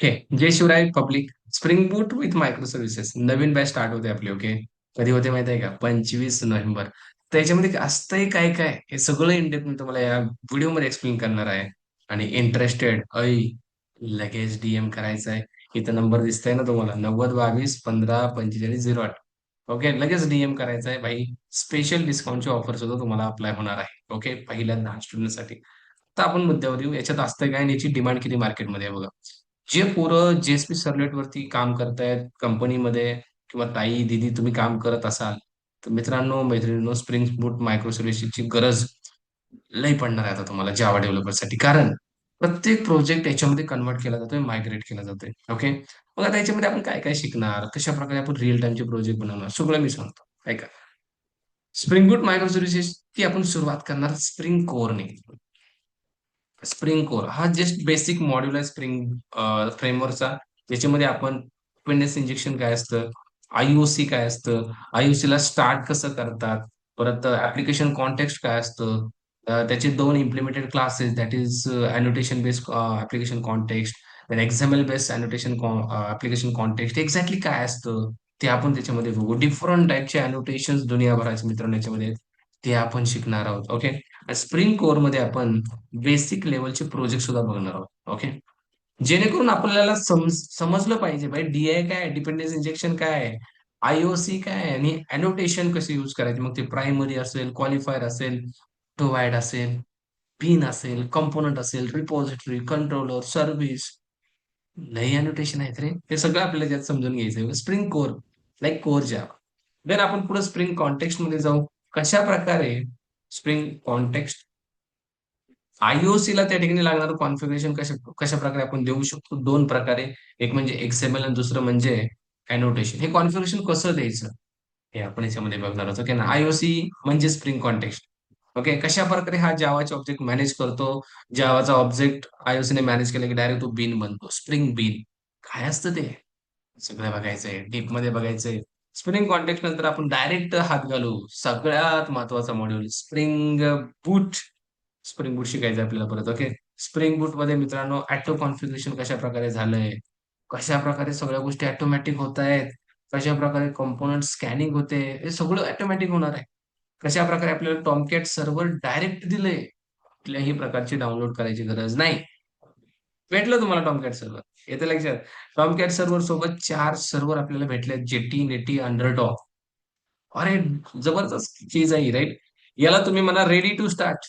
Okay जय Shivray public Spring Boot with microservices Naveen batch start होते आपली ओके कधी होते माहिती आहे का? पंचवीस नोव्हेंबर. त्याच्यामध्ये असतंय काय काय? हे सगळं इंडेप्थ मी तुम्हाला या व्हिडिओमध्ये एक्सप्लेन करणार आहे. आणि इंटरेस्टेड ऐ लगेच डीएम करायचं आहे इथं नंबर दिसतोय ना तुम्हाला. नव्वद बावीस पंधरा पंचेचाळीस झिरो आठ. ओके लगेच डीएम करायचं आहे भाई स्पेशल डिस्काउंटची ऑफर सुद्धा तुम्हाला अप्लाय होणार आहे. ओके पहिल्या दहा स्टुडंटसाठी तर आपण मुद्द्यावर येऊ. याच्यात असतंय काय आणि याची डिमांड किती मार्केटमध्ये आहे बघा. जे पोरं जेएसपी सर्लेट वरती काम करतायत कंपनीमध्ये किंवा ताई दिदी तुम्ही काम करत असाल तर मित्रांनो मैत्रिणींनो स्प्रिंग बूट मायक्रो सर्व्हिसेसची गरज लई पडणार आहे आता तुम्हाला जावा डेव्हलपरसाठी कारण प्रत्येक प्रोजेक्ट याच्यामध्ये कन्वर्ट केला जातोय मायग्रेट केला जातोय. ओके मग आता याच्यामध्ये आपण काय काय शिकणार? कशा प्रकारे आपण रिअल टाइमचे प्रोजेक्ट बनवणार? सगळं मी सांगतो. ऐका. स्प्रिंग बूट मायक्रो सर्व्हिसेस ची आपण सुरुवात करणार स्प्रिंग कोअरने स्प्रिंग कोर. हा जस्ट बेसिक मॉड्यूल आहे स्प्रिंग फ्रेमवर्कचा ज्याच्यामध्ये आपण डिपेंडन्स इंजेक्शन काय असतं आयओसी काय असतं आयओसी ला स्टार्ट कसं करतात परत ऍप्लिकेशन कॉन्टेक्स्ट काय असतं त्याचे दोन implemented classes that is annotation based application context example based annotation application context exactly काय असतं ते आपण त्याच्यामध्ये बघू. डिफरंट टाईपचे अनोटेशन दुनियाभराचे मित्रांनो याच्यामध्ये ते आपण शिकणार आहोत. ओके स्प्रिंग कोरमध्ये आपण बेसिक लेवलचे प्रोजेक्ट सुद्धा बघणार आहोत. ओके जेणेकरून आपल्याला समज समजलं पाहिजे भाई डीआय काय डिपेंडन्स इंजेक्शन काय आहे आयओसी काय आहे आणि अनोटेशन कसे युज करायचे? मग ते प्रायमरी असेल क्वालिफायर असेल प्रोव्हाइड असेल पिन असेल कंपोनंट असेल रिपॉझिटरी कंट्रोलर सर्व्हिस लई अनोटेशन आहेत रे. हे सगळं आपल्याला त्यात समजून घ्यायचं स्प्रिंग कोर लाईक कोर ज्या देन आपण पुढे स्प्रिंग कॉन्टेक्स्टमध्ये जाऊ. कशा प्रकारे स्प्रिंग कॉन्टेक्स्ट आयओसी ला त्या ठिकाणी लागणारं कॉन्फिगरेशन कशा कशा प्रकारे आपण देऊ शकतो? दोन प्रकारे. एक म्हणजे एक्सएमएल आणि दुसरं म्हणजे अनोटेशन हे कॉन्फिगरेशन कसं द्यायचं? हे आपण याच्यामध्ये बघणार आहोत ओके ना? आयओसी म्हणजे स्प्रिंग कॉन्टेक्स्ट ओके कशा प्रकारे हा जावाचा ऑब्जेक्ट मॅनेज करतो? जावाचा ऑब्जेक्ट आयओसी ने मॅनेज केला की डायरेक्ट तो बीन बनतो. स्प्रिंग बीन काय असतं ते? सगळं बघायचंय. डीपमध्ये बघायचंय. स्प्रिंग कॉन्टेक्स्ट नंतर आपण डायरेक्ट हात घालू. सगळ्यात महत्त्वाचा module Spring Boot Spring Boot शिकायचं आपल्याला परत ओके स्प्रिंग बूटमध्ये मित्रांनो ऍटो कॉन्फिग्युरेशन कशा प्रकारे झालंय? कशा प्रकारे सगळ्या गोष्टी ऑटोमॅटिक होत आहेत कशा प्रकारे कॉम्पोनंट स्कॅनिंग होते? हे सगळं ऑटोमॅटिक होणार आहे. कशा प्रकारे आपल्याला टॉमकॅट सर्व्हर डायरेक्ट दिले कुठल्याही प्रकारची डाउनलोड करायची गरज नाही. भेटलं तुम्हाला टॉमकॅट सर्व्हर येते लक्षात. टॉमकॅट सर्व्हर सोबत चार सर्व्हर आपल्याला भेटले जेटी नेटी अंडरडॉग अरे जबरदस्त चीज आहे राईट याला तुम्ही म्हणा रेडी टू स्टार्ट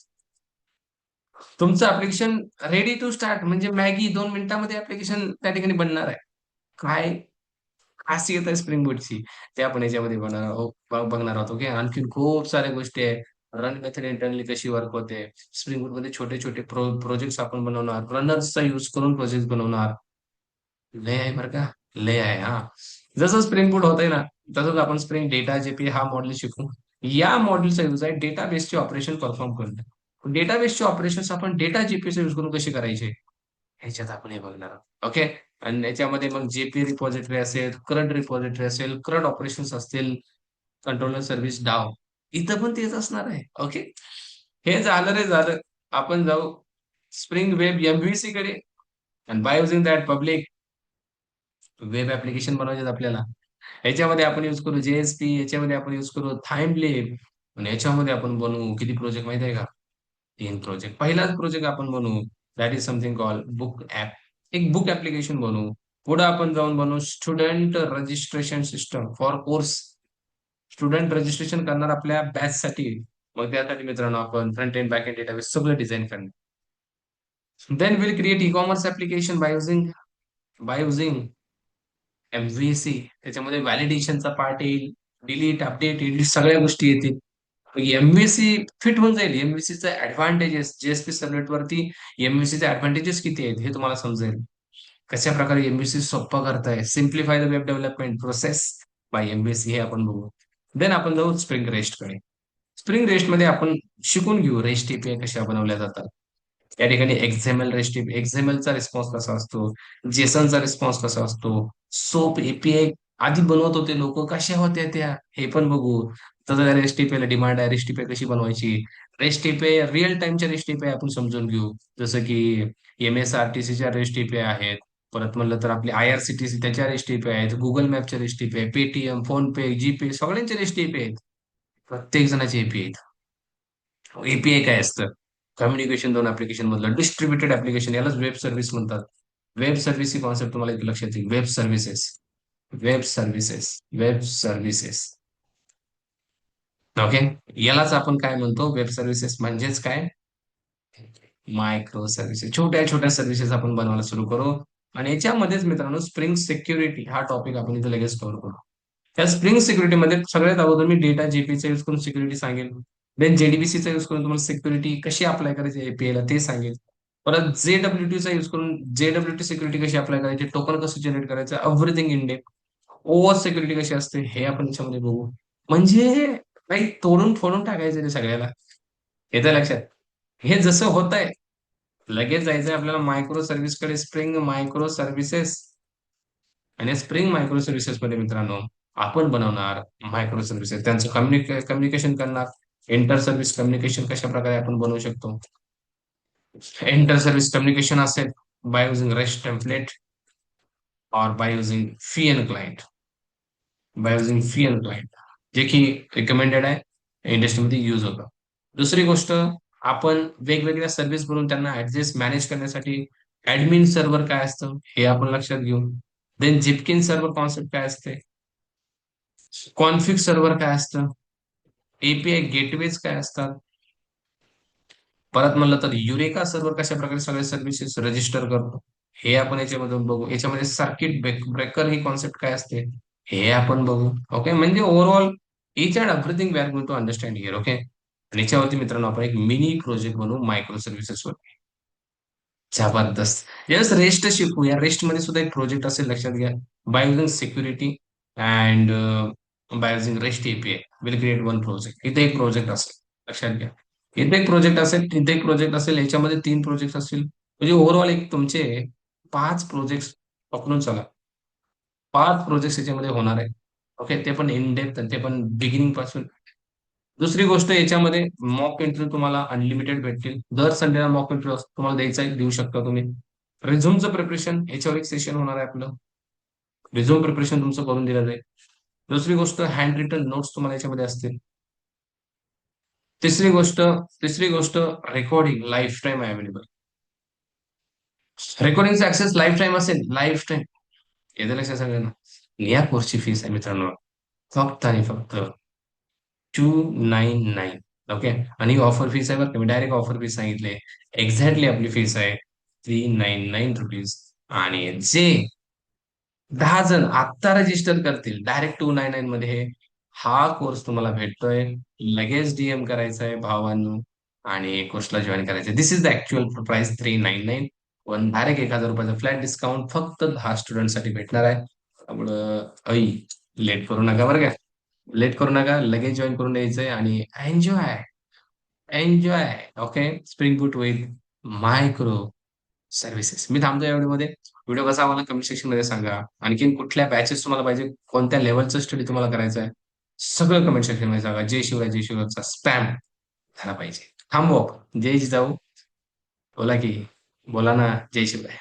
तुमचं ऍप्लिकेशन रेडी टू स्टार्ट म्हणजे मॅगी दोन मिनिटांमध्ये ऍप्लिकेशन त्या ठिकाणी बनणार आहे. काय खासियत आहे स्प्रिंग बूटची ते आपण याच्यामध्ये बनणार आहोत. बघणार आहोत ओके आणखीन खूप साऱ्या गोष्टी आहे रन मेथड इंटरनली कशी वर्क होते? स्प्रिंगमध्ये छोटे छोटे प्रो प्रोजेक्ट आपण बनवणार. रनर्सचा युज करून प्रोजेक्ट बनवणार. लय आहे बरं का? लय आहे हा. जसं स्प्रिंग बूट होतंय ना तसंच आपण स्प्रिंग डेटा जेपी हा मॉडेल शिकू. या मॉडेलचा यूज आहे डेटा बेसचे ऑपरेशन परफॉर्म करणं. डेटाबेसचे ऑपरेशन आपण डेटा जेपीचा यूज करून कसे करायचे? ह्याच्यात आपण हे बघणार आहोत. ओके आणि याच्यामध्ये मग जेपी रिपॉझिटरी असेल करंट रिपॉझिटरी असेल करंट ऑपरेशन्स असतील कंट्रोलर सर्व्हिस डाव इथं पण तेच असणार आहे. ओके हे झालं रे झालं. आपण जाऊ. स्प्रिंग वेब एमव्हीसी कडे. आणि by using that public web application बनवायचे आपल्याला. याच्यामध्ये आपण युज करू जेएसपी याच्यामध्ये आपण युज करू थाइमलेब आणि याच्यामध्ये आपण बनवू किती प्रोजेक्ट माहिती आहे का? तीन प्रोजेक्ट पहिलाच प्रोजेक्ट आपण बनवू. That is something call book app एक बुक ऍप्लिकेशन बनवू. पुढे आपण जाऊन बनवू student registration system for course student registration करणार आपल्या बॅच साठी. मग त्यासाठी मित्रांनो आपण front end back end database सगळं डिझाईन करणार. Then will create e commerce application by using by using MVC त्याच्यामध्ये व्हॅलिडेशनचा पार्ट येईल डिलीट अपडेट एडिट सगळ्या गोष्टी येतील. एमव्हीसी फिट होऊन जाईल. एमव्हीसीचा ऍडव्हान्टेजेस जीएसपी सबनेट वरती एमव्हीसीचे ऍडव्हान्टेजेस किती आहेत हे तुम्हाला समजेल. कशा प्रकारे एमव्हीसी सोप्पा करताय? Simplify the web development process by MVC हे आपण बघू. देन आपण जाऊ स्प्रिंग रेस्टकडे. स्प्रिंग रेस्टमध्ये आपण शिकून घेऊ रेस्ट एपीआय कशा बनवल्या जातात. या ठिकाणी एक्झेमल रेस्ट एक्झेमलचा रिस्पॉन्स कसा असतो? जेसनचा रिस्पॉन्स कसा असतो? सोप एपीआय आधी बनवत होते लोक कशा होत्या त्या? हे पण बघू. तसं रेस्ट डिमांड आहे रेस्ट कशी बनवायची? रेस्ट रिअल टाइमच्या रेस्टिपे आपण समजून घेऊ. जसं की एम एस आर टी सीच्या रेस्ट आहेत परत म्हणलं तर आपली I R C T C त्याच्या रेस्ट एपीआय आहेत Google मॅपच्या rest API Paytm PhonePe GPay सगळ्यांचे एपीआय आहेत. प्रत्येक जणाचे एपीआय आहेत. एपीआय काय असतं? कम्युनिकेशन दोन ऍप्लिकेशन मधलं. डिस्ट्रीब्युटेड ऍप्लिकेशन यालाच वेब सर्व्हिस म्हणतात. वेब सर्व्हिस ही कॉन्सेप्ट तुम्हाला इथे लक्षात येईल. Web services web services web services okay यालाच आपण काय म्हणतो? वेब सर्व्हिसेस म्हणजेच काय? मायक्रो सर्व्हिसेस छोट्या छोट्या सर्व्हिसेस आपण बनवायला सुरू करू. आणि याच्यामध्येच मित्रांनो स्प्रिंग सिक्युरिटी हा टॉपिक आपण इथे लगेच कव्हर करू. त्या स्प्रिंग सिक्युरिटी मध्ये सगळ्यात अगोदर मी डेटा जेपीचा युज करून सिक्युरिटी सांगेन. देन जेडीबीसीचा युज करून तुम्हाला सिक्युरिटी कशी अप्लाय करायची एपीएल ते सांगेल परत जेडब्ल्यूटीचा युज करून जेडब्ल्यूटी सिक्युरिटी कशी अप्लाय करायची टोकन कसं जनरेट करायचं everything in depth over security कशी असते हे आपण याच्यामध्ये बघू. म्हणजे काही तोडून फोडून टाकायचं ते सगळ्याला. येतं लक्षात. हे जसं होत आहे लगेच जायचंय आपल्याला मायक्रो सर्व्हिसकडे स्प्रिंग मायक्रो सर्व्हिसेस आणि स्प्रिंग मायक्रो सर्व्हिसेस मध्ये मित्रांनो आपण बनवणार मायक्रो सर्व्हिसेस त्यांचं कम्युनिके कम्युनिकेशन करणार. इंटर सर्व्हिस कम्युनिकेशन कशा प्रकारे आपण बनवू शकतो? इंटर सर्व्हिस कम्युनिकेशन असेल बाय युझिंग रेस्ट टेम्पलेट और by using Feign client by using Feign client जे की रिकमेंडेड आहे इंडस्ट्रीमध्ये युज होतं. दुसरी गोष्ट आपण वेगवेगळ्या सर्व्हिस बनवून त्यांना ऍडजस्ट मॅनेज करण्यासाठी ऍडमिन सर्व्हर काय असतं हे आपण लक्षात घेऊ देन जिपकिन सर्व्हर कॉन्सेप्ट काय असते? कॉन्फिक सर्व्हर काय असतं? एपीआय गेटवेज काय असतात? परत म्हणलं तर युरेका सर्व्हर कशा प्रकारे सगळे सर्व्हिसेस रजिस्टर करतो? हे आपण याच्यामधून बघू. याच्यामध्ये सर्किट ब्रेकर ही कॉन्सेप्ट काय असते? हे आपण बघू. ओके म्हणजे overall each and everything we are going to understand here okay आणि याच्यावरती मित्रांनो आपण एक मिनी प्रोजेक्ट बनवू मायक्रो सर्व्हिसेस वर. जबरदस्त. यस रेस्ट शिकू. या रेस्टमध्ये सुद्धा एक प्रोजेक्ट असेल लक्षात घ्या. By using security and by using rest API will create one project इथे एक प्रोजेक्ट असेल लक्षात घ्या. इथे एक प्रोजेक्ट असेल तिथे एक प्रोजेक्ट असेल याच्यामध्ये तीन प्रोजेक्ट असतील. म्हणजे ओव्हरऑल एक तुमचे पाच प्रोजेक्ट पकडून चला. पाच प्रोजेक्ट याच्यामध्ये होणार आहे ओके ते पण इन डेप्थ ते पण बिगिनिंगपासून. दुसरी गोष्ट याच्यामध्ये मॉक इंटरव्ह्यू तुम्हाला अनलिमिटेड भेटतील. दर संडेला मॉक इंटरव्ह्यू तुम्हाला द्यायचा आहे, देऊ शकता तुम्ही. रिझ्यूमचं प्रिपरेशन याच्यावर एक सेशन होणार आहे आपलं. रिझ्यूम प्रिपरेशन तुमचं करून दिलं जाईल. दुसरी गोष्ट हँड रिटन नोट्स तुम्हाला याच्यामध्ये असतील. तिसरी गोष्ट तिसरी गोष्ट रेकॉर्डिंग लाईफ टाईम अवेलेबल रेकॉर्डिंगचा ऍक्सेस लाईफ टाईम असेल लाईफ टाईम येते लक्षात सगळ्यांना या कोर्सची फीस आहे मित्रांनो. फक्त आणि फक्त. टू नाईन नाईन ओके आणि ऑफर फीस आहे बरं का. मी डायरेक्ट ऑफर फीस सांगितले. एक्झॅक्टली आपली फीस आहे थ्री नाईन नाईन रुपीज आणि जे दहा जण आत्ता रजिस्टर करतील डायरेक्ट टू नाईन नाईन मध्ये हा कोर्स तुम्हाला भेटतोय. लगेच डीएम करायचा आहे भावांनो. आणि कोर्सला जॉईन करायचं this is the actual price three nine nine पण डायरेक्ट एक हजार रुपयाचा फ्लॅट डिस्काउंट फक्त दहा स्टुडंटसाठी भेटणार आहे. त्यामुळं ऐ लेट करू नका बरं का. लेट करू नका लगेच जॉईन करून द्यायचंय आणि enjoy enjoy okay Spring Boot with microservices मी थांबतो या व्हिडिओमध्ये. व्हिडिओ कसा आम्हाला कमेंट सेक्शनमध्ये सांगा. आणखीन कुठल्या बॅचेस तुम्हाला पाहिजे कोणत्या लेवलचं स्टडी तुम्हाला करायचं आहे सगळं कमेंट सेक्शनमध्ये सांगा. जय शिवराय जय शिवरायचा स्पॅम झाला पाहिजे. थांबव जय जाऊ बोला की बोला ना जय शिवराय.